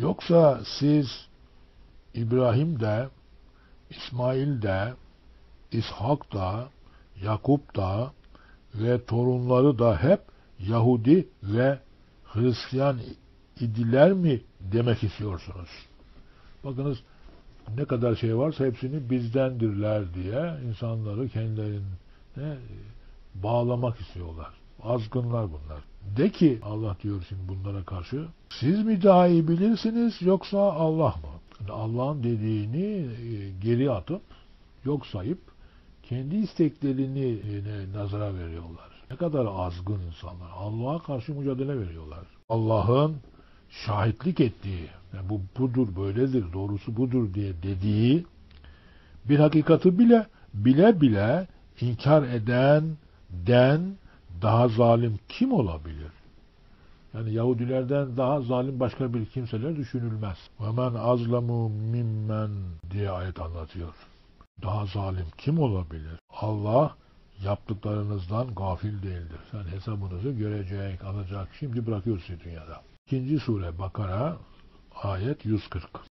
Yoksa siz İbrahim de, İsmail de, İshak da, Yakup da ve torunları da hep Yahudi ve Hristiyan idiler mi demek istiyorsunuz? Bakınız ne kadar şey varsa hepsini bizdendirler diye insanları kendilerine bağlamak istiyorlar. Azgınlar bunlar. De ki Allah diyor şimdi bunlara karşı siz mi daha iyi bilirsiniz yoksa Allah mı? Allah'ın dediğini e, geri atıp yok sayıp kendi isteklerini e, nazara veriyorlar. Ne kadar azgın insanlar. Allah'a karşı mücadele veriyorlar. Allah'ın şahitlik ettiği, yani bu budur, böyledir, doğrusu budur diye dediği bir hakikati bile bile bile inkar eden, den daha zalim kim olabilir? Yani Yahudilerden daha zalim başka bir kimseler düşünülmez. Men azlamu mimmen diye ayet anlatıyor. Daha zalim kim olabilir? Allah yaptıklarınızdan gafil değildir. Sen hesabınızı görecek, alacak. Şimdi bırakıyor sizi dünyada. İkinci sure Bakara ayet 140.